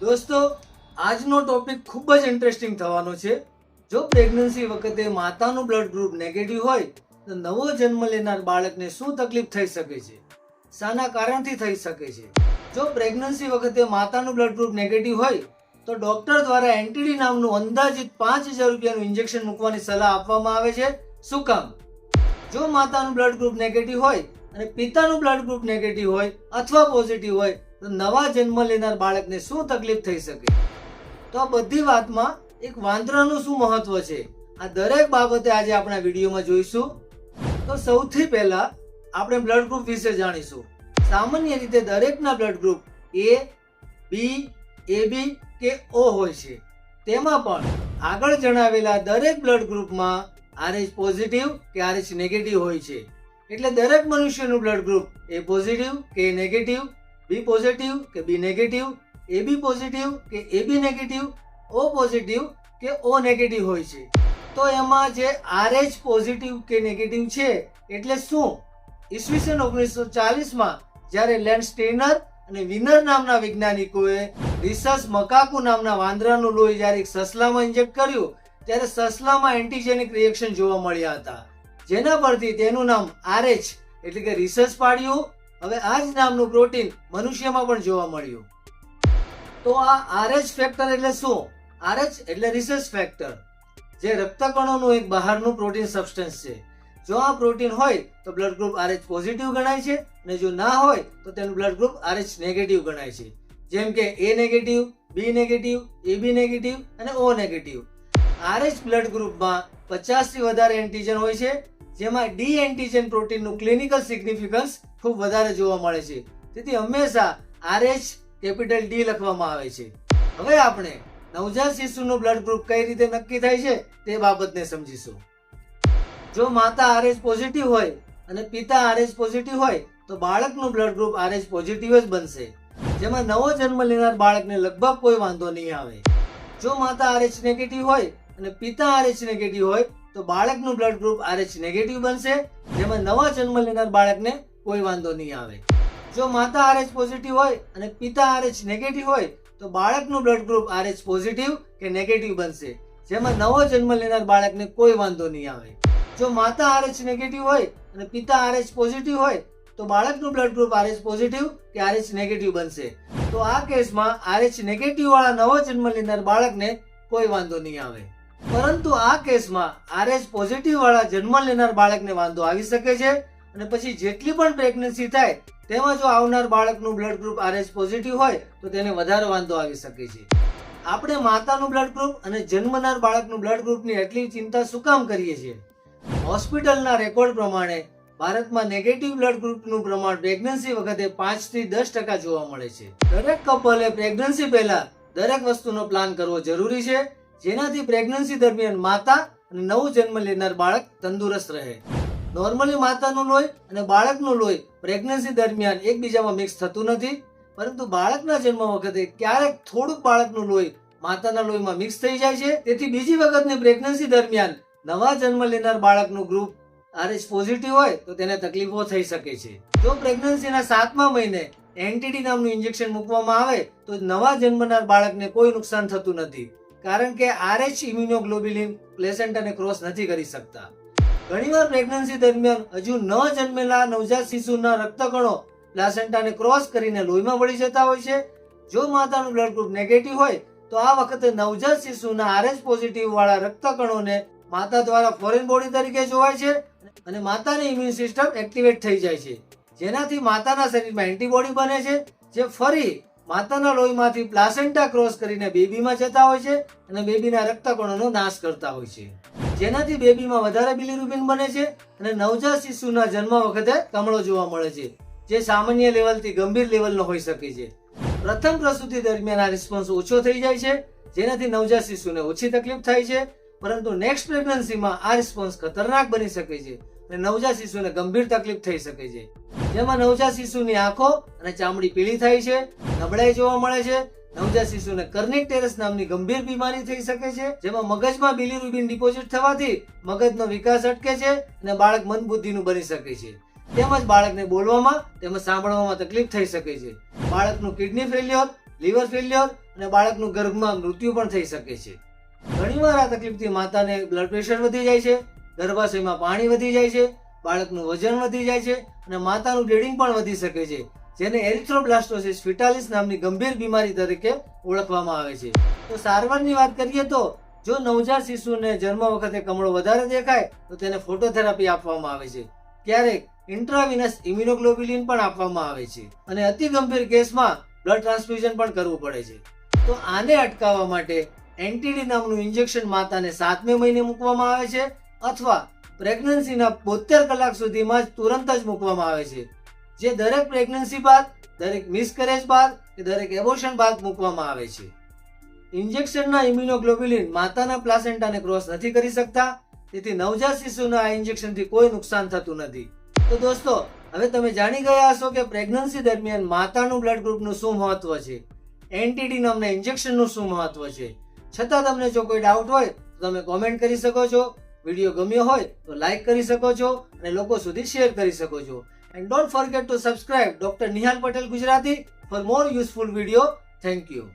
દોસ્તો, આજનો ટોપિક ખૂબ જ ઇન્ટરેસ્ટિંગ થવાનો છે. જો પ્રેગ્નન્સી વખતે માતાનું બ્લડ ગ્રુપ નેગેટિવ હોય, તો નવો જન્મ લેનાર બાળકને શું તકલીફ થઈ શકે છે? શાના કારણથી થઈ શકે છે. જો પ્રેગ્નન્સી વખતે માતાનું બ્લડ ગ્રુપ નેગેટિવ હોય, તો ડોક્ટર દ્વારા એન્ટીડી નામનું અંદાજિત પાંચ હજાર રૂપિયાનું ઇન્જેક્શન મૂકવાની સલાહ આપવામાં આવે છે. શું કામ? જો માતાનું બ્લડ ગ્રુપ નેગેટિવ હોય અને પિતાનું બ્લડ ગ્રુપ નેગેટિવ હોય અથવા પોઝિટિવ હોય તો નવા જન્મ લેનાર બાળકને શું તકલીફ થઈ શકે? તો આ બધી વાતમાં એક વાંદરાનું શું મહત્વ છે? આ દરેક બાબતે આજે આપણા વિડીયોમાં જોઈશું. તો સૌથી પહેલા આપણે બ્લડ ગ્રુપ વિશે જાણીશું. સામાન્ય રીતે દરેકના blood group A, B AB કે ઓ હોય છે. તેમાં પણ આગળ જણાવેલા દરેક બ્લડ ગ્રુપમાં આરએચ પોઝિટિવ કે આરએચ નેગેટિવ હોય છે. એટલે દરેક મનુષ્યનું બ્લડ ગ્રુપ એ પોઝિટિવ કે નેગેટિવ? બી પોઝિટિવ કે બી નેગેટિવ એબી પોઝિટિવ કે એબી નેગેટિવ ઓ પોઝિટિવ કે ઓ નેગેટિવ હોય છે. તો એમાં જે આરએચ પોઝિટિવ કે નેગેટિવ છે, એટલે શું? ઈસવીસન ઓગણીસો ચાલીસમાં જ્યારે લેન્ડ સ્ટેનર અને વિનર નામના વૈજ્ઞાનિકોએ રિસર્ચ મકાકુ નામના વાંદરાનું લોહી જ્યારે એક સસલામાં ઇન્જેક્ટ કર્યું, ત્યારે સસલામાં એન્ટીજેનિક રિએક્શન જોવા મળ્યા હતા. જેના પરથી તેનું નામ આરએચ એટલે કે રિસર્ચ પાડ્યું હવે આ જ નામનું પ્રોટીન મનુષ્યમાં પણ જોવા મળ્યું. તો આ આરએચ ફેક્ટર એટલે શું? આરએચ એટલે રિસર્ચ ફેક્ટર જે રક્તકણોનું એક બહારનું પ્રોટીન સબસ્ટન્સ છે. જો આ પ્રોટીન હોય તો બ્લડ ગ્રુપ આરએચ પોઝિટિવ ગણાય છે અને જો ના હોય તો તેનું બ્લડ ગ્રુપ આરએચ નેગેટિવ ગણાય છે. જેમ કે A negative B negative AB negative અને ઓ નેગેટિવ આરએચ બ્લડ ગ્રુપમાં પચાસથી વધારે એન્ટીજન હોય છે જેમાં ડી એન્ટીજન પ્રોટીનનું ક્લિનિકલ સિગ્નિફિકન્સ ખૂબ વધારે જોવા મળે છે. તેથી હંમેશા આરએચ કેપિટલ ડી લખવામાં આવે છે. હવે આપણે નવજાત શિશુનું બ્લડ ગ્રુપ કઈ રીતે નક્કી થાય છે તે બાબતને સમજીશું. જો માતા આરએચ પોઝિટિવ હોય અને પિતા આરએચ પોઝિટિવ હોય, તો બાળકનું બ્લડ ગ્રુપ આરએચ પોઝિટિવ જ બનશે. જેમાં નવો જન્મ લેનાર બાળકને લગભગ કોઈ વાંધો નહીં આવે. જો માતા આરએચ નેગેટિવ હોય અને પિતા આરએચ નેગેટિવ હોય તો બાળકનું બ્લડ ગ્રુપ આરએચ નેગેટિવ બનશે, જેમાં નવા જન્મ લેનાર બાળકને કોઈ વાંધો નહીં આવે. જો માતા આરએચ પોઝિટિવ હોય અને પિતા આરએચ નેગેટિવ હોય, તો બાળકનું બ્લડ ગ્રુપ આરએચ પોઝિટિવ કે નેગેટિવ બનશે, જેમાં નવો જન્મ લેનાર બાળકને કોઈ વાંધો નહીં આવે. જો માતા આરએચ નેગેટિવ હોય અને પિતા આરએચ પોઝિટિવ હોય, તો બાળકનું બ્લડ ગ્રુપ આરએચ પોઝિટિવ કે આરએચ નેગેટિવ બનશે. તો આ કેસમાં આરએચ નેગેટિવ વાળા નવો જન્મ લેનાર બાળકને કોઈ વાંધો નહીં આવે. પરંતુ આ કેસમાં આરએચ પોઝિટિવ વાળા જન્મ લેનાર બાળકને વાંધો આવી શકે છે અને પછી જેટલી પણ પ્રેગ્નન્સી થાય તેમાં જો આવનાર બાળકનું બ્લડ ગ્રુપ આરએચ પોઝિટિવ હોય તો તેને વધારે વાંધો આવી શકે છે. આપણે માતાનું બ્લડ ગ્રુપ અને જન્મનાર બાળકનું બ્લડ ગ્રુપની એટલી ચિંતા શું કામ કરીએ છીએ? હોસ્પિટલના રેકોર્ડ પ્રમાણે ભારતમાં નેગેટિવ બ્લડ ગ્રુપનું પ્રમાણ પ્રેગ્નન્સી વખતે પાંચથી દસ ટકા જોવા મળે છે. દરેક કપલે પ્રેગ્નન્સી પહેલા દરેક વસ્તુનો પ્લાન કરવો જરૂરી છે. જેનાથી પ્રેગ્નન્સી દરમિયાન માતા અને નવું જન્મ લેનાર બાળક તંદુરસ્ત રહે. નોર્મલી માતાનું લોહી અને બાળકનું લોહી પ્રેગ્નન્સી દરમિયાન એકબીજામાં મિક્સ થતું નથી, પરંતુ બાળકના જન્મ વખતે ક્યારેક થોડુંક બાળકનું લોહી માતાના લોહીમાં મિક્સ થઈ જાય છે. તેથી બીજી વખતની પ્રેગ્નન્સી દરમિયાન નવા જન્મ લેનાર બાળકનું ગ્રુપ આરએચ પોઝિટિવ હોય તો તેને તકલીફો થઈ શકે છે. જો પ્રેગ્નન્સીના સાતમા મહિને એન્ટીડી નામનું ઇન્જેક્શન મૂકવામાં આવે, તો નવા જન્મનાર બાળકને કોઈ નુકસાન થતું નથી. કારણ કે આરએચ ઇમ્યુનોગ્લોબ્યુલિન પ્લેસેન્ટાને ક્રોસ નથી કરી શકતા. ઘણીવાર પ્રેગ્નન્સી દરમિયાન હજુ ન જન્મેલા નવજાત શિશુના રક્તકણો પ્લાસેન્ટાને ક્રોસ કરીને લોહીમાં વળી જતા હોય છે. જો માતાનું બ્લડ ગ્રુપ નેગેટિવ હોય, તો આ વખતે નવજાત શિશુના આરએચ પોઝિટિવ વાળા રક્તકણોને માતા દ્વારા ફોરેન બોડી તરીકે જોવાય છે અને માતાની ઇમ્યુન સિસ્ટમ એક્ટિવેટ થઈ જાય છે. જેનાથી માતાના શરીરમાં એન્ટીબોડી બને છે, જે ફરી માતાના લોહીમાંથી પ્લાસેન્ટા ક્રોસ કરીને બેબીમાં જતા હોય છે અને બેબીના રક્તકણોનો નાશ કરતા હોય છે. જેનાથી બેબીમાં વધારે બિલીરુબિન બને છે અને નવજાત શિશુના જન્મ વખતે કમળો જોવા મળે છે, જે સામાન્ય લેવલથી ગંભીર લેવલનો હોઈ શકે છે. પ્રથમ પ્રસૂતિ દરમિયાન આ રિસ્પોન્સ ઓછો થઈ જાય છે, જેનાથી નવજાત શિશુને ઓછી તકલીફ થાય છે, પરંતુ નેક્સ્ટ પ્રેગ્નન્સીમાં આ રિસ્પોન્સ ખતરનાક બની શકે છે. અને નવજાત શિશુને ગંભીર તકલીફ થઈ શકે છે. જેમાં નવજાત શિશુની આંખો અને ચામડી પીળી થાય છે, નબળાઈ જોવા મળે છે, નવજાત શિશુને કર્નિક ટેરસ નામની ગંભીર બીમારી થઈ શકે છે, જેમાં મગજમાં બિલીરુબિન ડિપોઝિટ થવાથી મગજનો વિકાસ અટકે છે અને બાળક મંદબુદ્ધિનું બની શકે છે. તેમજ બાળકને બોલવામાં તેમજ સાંભળવામાં તકલીફ થઈ શકે છે. બાળકનું કિડની ફેલ્યોર લીવર ફેલ્યોર અને બાળકનું ગર્ભમાં મૃત્યુ પણ થઈ શકે છે. ઘણીવાર આ તકલીફથી માતાને બ્લડ પ્રેશર વધી જાય છે ગર્ભાશયમાં પાણી વધી જાય છે, બાળકનું વજન વધી જાય છે અને માતાનું બ્લીડિંગ પણ વધી શકે છે, જેને એરિથ્રોબ્લાસ્ટોસિસ ફિટાલિસ નામની ગંભીર બીમારી તરીકે ઓળખવામાં આવે છે. તો સારવારની વાત કરીએ તો, જો નવજાત શિશુને જન્મ વખતે કમળો વધારે દેખાય, તો તેને ફોટોથેરાપી આપવામાં આવે છે. ક્યારેક ઇન્ટ્રાવિનસ ઇમ્યુનોગ્લોબ્યુલિન પણ આપવામાં આવે છે અને અતિ ગંભીર કેસમાં બ્લડ ટ્રાન્સફ્યુઝન પણ કરવું પડે છે. તો આને અટકાવવા માટે એન્ટીડી નામનું ઇન્જેક્શન માતાને સાતમે મહિને મૂકવામાં આવે છે અથવા પ્રેગ્નન્સીના બોતેર કલાક સુધીમાં જ તુરંત જ મૂકવામાં આવે છે. જે દરેક પ્રેગ્નન્સી બાદ, દરેક મિસકરેજ બાદ કે દરેક એબોર્શન બાદ મૂકવામાં આવે છે. ઇન્જેક્શનના ઇમ્યુનોગ્લોબ્યુલિન માતાના પ્લાસેન્ટાને ક્રોસ નથી કરી શકતા, તેથી નવજાત શિશુના આ ઇન્જેક્શનથી કોઈ નુકસાન થતું નથી. તો દોસ્તો, હવે તમે જાણી ગયા હશો કે પ્રેગ્નન્સી દરમિયાન માતાનું બ્લડ ગ્રુપનું શું મહત્વ છે? એન્ટીડી નામના ઇન્જેક્શનનું શું મહત્વ છે? છતાં તમને જો કોઈ ડાઉટ હોય, તો તમે કોમેન્ટ કરી શકો છો. વીડિયો ગમ્યો હોય તો લાઈક કરી શકો છો અને લોકો સુધી શેર કરી શકો છો. And don't forget to subscribe doctor Nihal Patel Gujarati for more useful video thank you